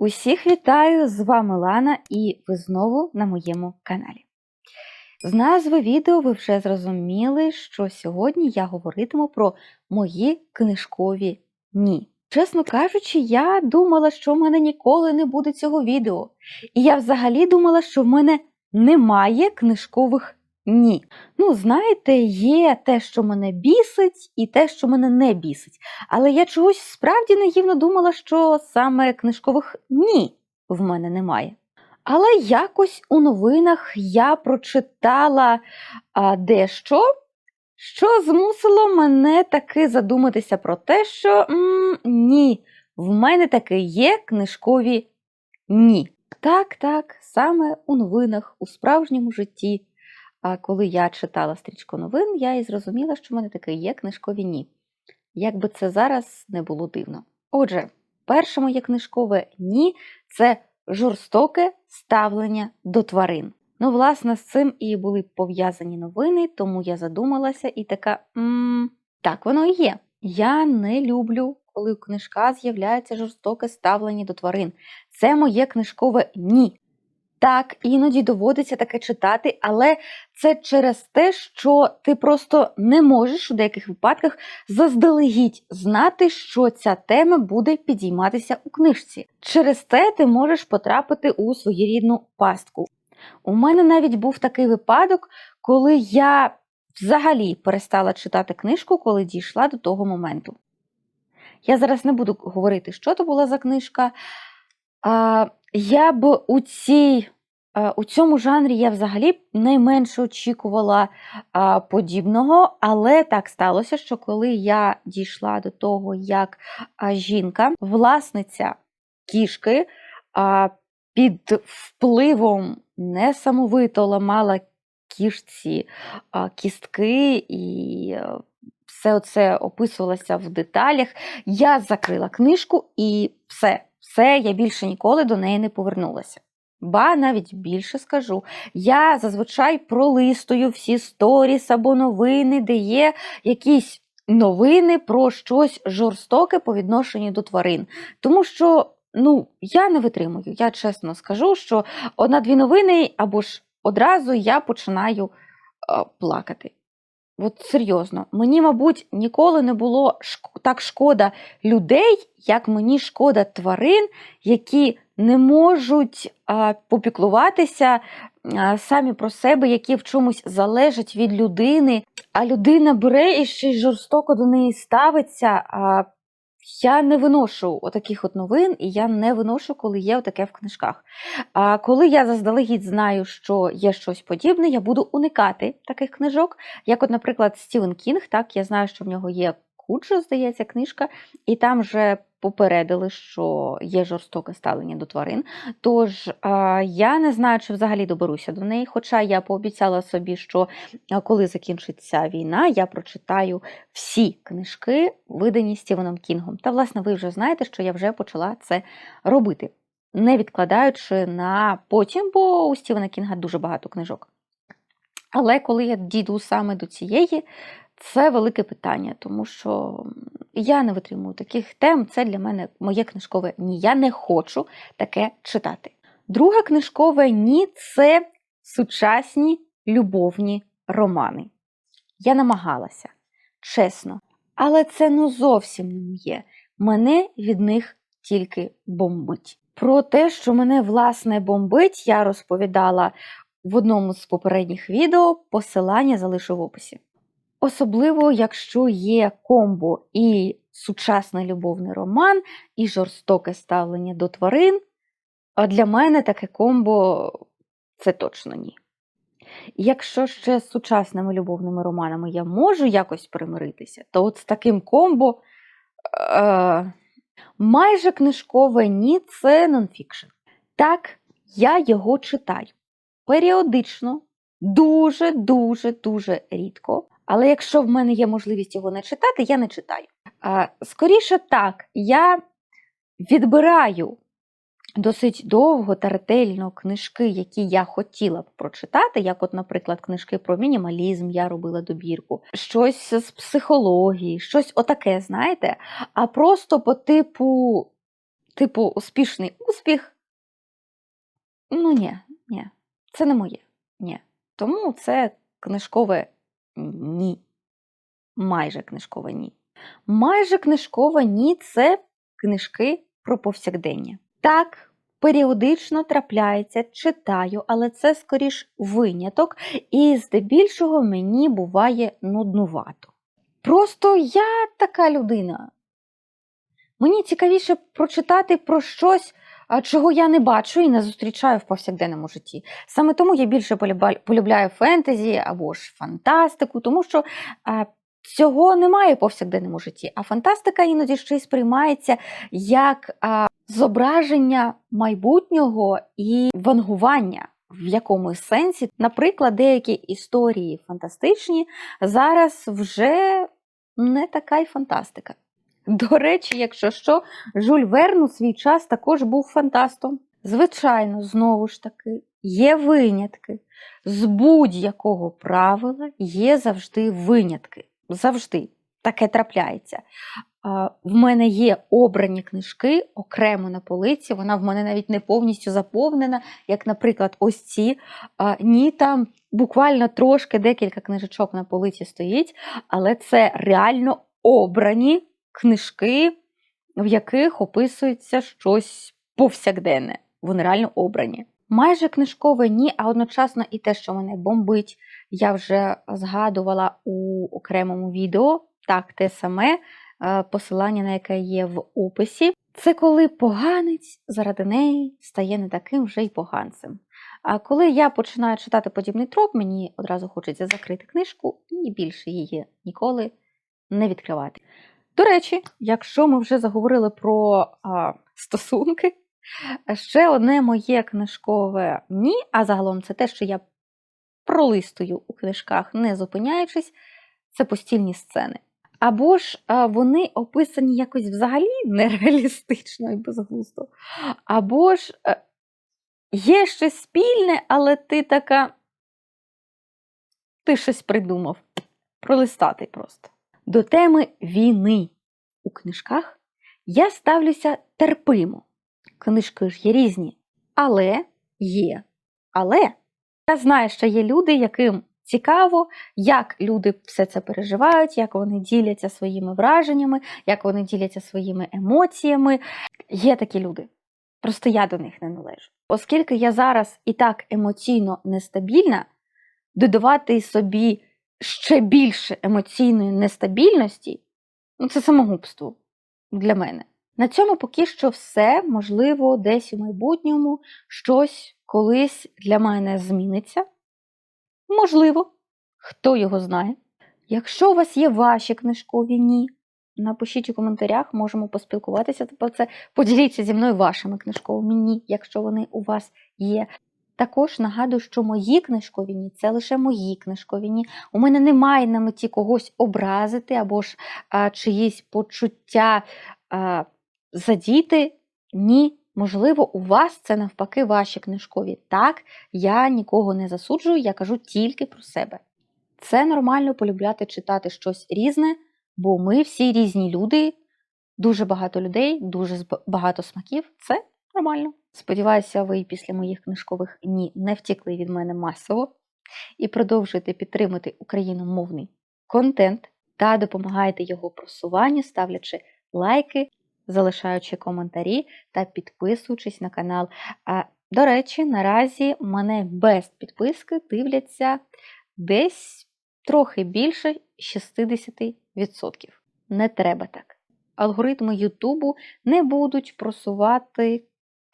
Усіх вітаю! З вами Лана, і ви знову на моєму каналі. З назви відео ви вже зрозуміли, що сьогодні я говоритиму про мої книжкові ні. Чесно кажучи, я думала, що в мене ніколи не буде цього відео. І я взагалі думала, що в мене немає книжкових ні. Ну, знаєте, є те, що мене бісить, і те, що мене не бісить. Але я чогось справді наївно думала, що саме книжкових ні в мене немає. Але якось у новинах я прочитала а, дещо, що змусило мене таки задуматися про те, що м, ні, в мене таки є книжкові ні. Так, так, саме у новинах, у справжньому житті. А коли я читала стрічку новин, я і зрозуміла, що в мене таки є книжкові ні. Як би це зараз не було дивно. Отже, перше моє книжкове ні це жорстоке ставлення до тварин. Ну, власне, з цим і були пов'язані новини, тому я задумалася і така м так воно і є. Я не люблю, коли у книжка з'являється жорстоке ставлення до тварин. Це моє книжкове ні. Так, іноді доводиться таке читати, але це через те, що ти просто не можеш у деяких випадках заздалегідь знати, що ця тема буде підійматися у книжці. Через це ти можеш потрапити у своєрідну пастку. У мене навіть був такий випадок, коли я взагалі перестала читати книжку, коли дійшла до того моменту. Я зараз не буду говорити, що то була за книжка. А, Я б у цій, у цьому жанрі я взагалі найменше очікувала подібного, але так сталося, що коли я дійшла до того, як жінка, власниця кішки, під впливом несамовито ламала кішці кістки і. Все це описувалося в деталях. Я закрила книжку і все, все, я більше ніколи до неї не повернулася. Ба навіть більше скажу. Я зазвичай пролистую всі сторіс або новини, де є якісь новини про щось жорстоке по відношенню до тварин. Тому що ну, я не витримую. Я чесно скажу, що одна-дві новини або ж одразу я починаю е, плакати. От серйозно, мені, мабуть, ніколи не було так шкода людей, як мені шкода тварин, які не можуть а, попіклуватися а, самі про себе, які в чомусь залежать від людини, а людина бере і ще й жорстоко до неї ставиться. А, я не виношу отаких от новин, і я не виношу, коли є отаке в книжках. А коли я заздалегідь знаю, що є щось подібне, я буду уникати таких книжок. Як, от, наприклад, Стівен Кінг, так, я знаю, що в нього є Куджо, здається, книжка, і там вже попередили, що є жорстоке ставлення до тварин. Тож я не знаю, чи взагалі доберуся до неї. Хоча я пообіцяла собі, що коли закінчиться війна, я прочитаю всі книжки, видані Стівеном Кінгом. Та, власне, ви вже знаєте, що я вже почала це робити, не відкладаючи на потім, бо у Стівена Кінга дуже багато книжок. Але коли я дійду саме до цієї, це велике питання, тому що я не витримую таких тем. Це для мене моє книжкове ні. Я не хочу таке читати. Друге книжкове ні це сучасні любовні романи. Я намагалася, чесно, але це ну зовсім не моє. Мене від них тільки бомбить. Про те, що мене власне бомбить, я розповідала в одному з попередніх відео. Посилання залишу в описі. Особливо, якщо є комбо і сучасний любовний роман, і жорстоке ставлення до тварин, а для мене таке комбо це точно ні. Якщо ще з сучасними любовними романами я можу якось примиритися, то от з таким комбо е, майже книжкове ні це нонфікшн. Так, я його читаю періодично, дуже-дуже дуже рідко. Але якщо в мене є можливість його не читати, я не читаю. Скоріше так, я відбираю досить довго та ретельно книжки, які я хотіла б прочитати, як, от, наприклад, книжки про мінімалізм, я робила добірку, щось з психології, щось отаке, знаєте, а просто по типу типу, успішний успіх. Ну, ні, ні, це не моє. Ні. Тому це книжкове ні. Майже книжкове ні. Майже книжкове ні це книжки про повсякдення. Так, періодично трапляється, читаю, але це скоріш виняток, і здебільшого мені буває нуднувато. Просто я така людина. Мені цікавіше прочитати про щось, чого я не бачу і не зустрічаю в повсякденному житті. Саме тому я більше полюбляю фентезі або ж фантастику, тому що цього немає в повсякденному житті. А фантастика іноді ще й сприймається як а, зображення майбутнього і вангування. В якомусь сенсі, наприклад, деякі історії фантастичні зараз вже не така й фантастика. До речі, якщо що, Жюль Верн у свій час також був фантастом. Звичайно, знову ж таки, є винятки. З будь-якого правила є завжди винятки. Завжди таке трапляється. В мене є обрані книжки окремо на полиці. Вона в мене навіть не повністю заповнена, як, наприклад, ось ці. Ні, там буквально трошки декілька книжечок на полиці стоїть, але це реально обрані книжки, в яких описується щось повсякденне. Вони реально обрані. Майже книжкове ні, а одночасно і те, що мене бомбить, я вже згадувала у окремому відео. Так, те саме е, посилання на яке є в описі. Це коли поганець заради неї стає не таким вже й поганцем. А коли я починаю читати подібний троп, мені одразу хочеться закрити книжку і більше її ніколи не відкривати. До речі, якщо ми вже заговорили про а, стосунки, ще одне моє книжкове ні, а загалом це те, що я пролистую у книжках, не зупиняючись, це постільні сцени. Або ж вони описані якось взагалі нереалістично і безглуздо. Або ж е, є щось спільне, але ти така. Ти щось придумав. Пролистати просто. До теми війни у книжках я ставлюся терпимо. Книжки ж є різні, але є. Але я знаю, що є люди, яким цікаво, як люди все це переживають, як вони діляться своїми враженнями, як вони діляться своїми емоціями. Є такі люди. Просто я до них не належу. Оскільки я зараз і так емоційно нестабільна, додавати собі ще більше емоційної нестабільності ну, це самогубство для мене. На цьому поки що все, можливо, десь у майбутньому щось колись для мене зміниться. Можливо, хто його знає. Якщо у вас є ваші книжкові ні, напишіть у коментарях, можемо поспілкуватися про це. Поділіться зі мною вашими книжковими ні, якщо вони у вас є. Також нагадую, що мої книжкові ні це лише мої книжкові ні. У мене немає на меті когось образити або ж а, чиїсь почуття а, задіти. Ні. Можливо, у вас це навпаки ваші книжкові. Так, я нікого не засуджую, я кажу тільки про себе. Це нормально полюбляти читати щось різне, бо ми всі різні люди, дуже багато людей, дуже багато смаків. Це нормально. Сподіваюся, ви після моїх книжкових ні не втікли від мене масово і продовжуєте підтримати україномовний контент та допомагаєте його просуванню, ставлячи лайки, залишаючи коментарі та підписуючись на канал. А, до речі, наразі мене без підписки дивляться десь трохи більше 60%. Не треба так. Алгоритми Ютубу не будуть просувати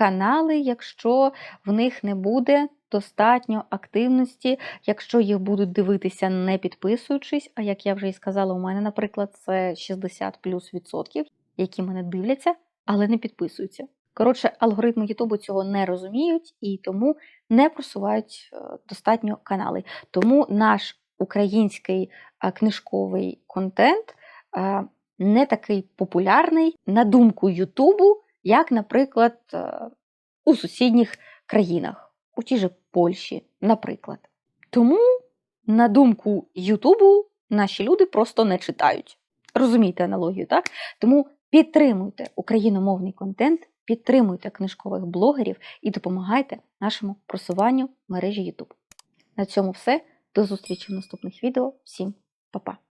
канали, якщо в них не буде достатньо активності, якщо їх будуть дивитися не підписуючись. А як я вже і сказала, у мене, наприклад, це 60 плюс відсотків, які мене дивляться, але не підписуються. Коротше, алгоритми Ютубу цього не розуміють і тому не просувають е, достатньо канали. Тому наш український е, книжковий контент е, не такий популярний, на думку Ютубу, як, наприклад, е, у сусідніх країнах, у тій же Польщі, наприклад. Тому, на думку Ютубу, наші люди просто не читають. Розумієте аналогію, так? Тому підтримуйте україномовний контент, підтримуйте книжкових блогерів і допомагайте нашому просуванню в мережі YouTube. На цьому все. До зустрічі в наступних відео. Всім па-па!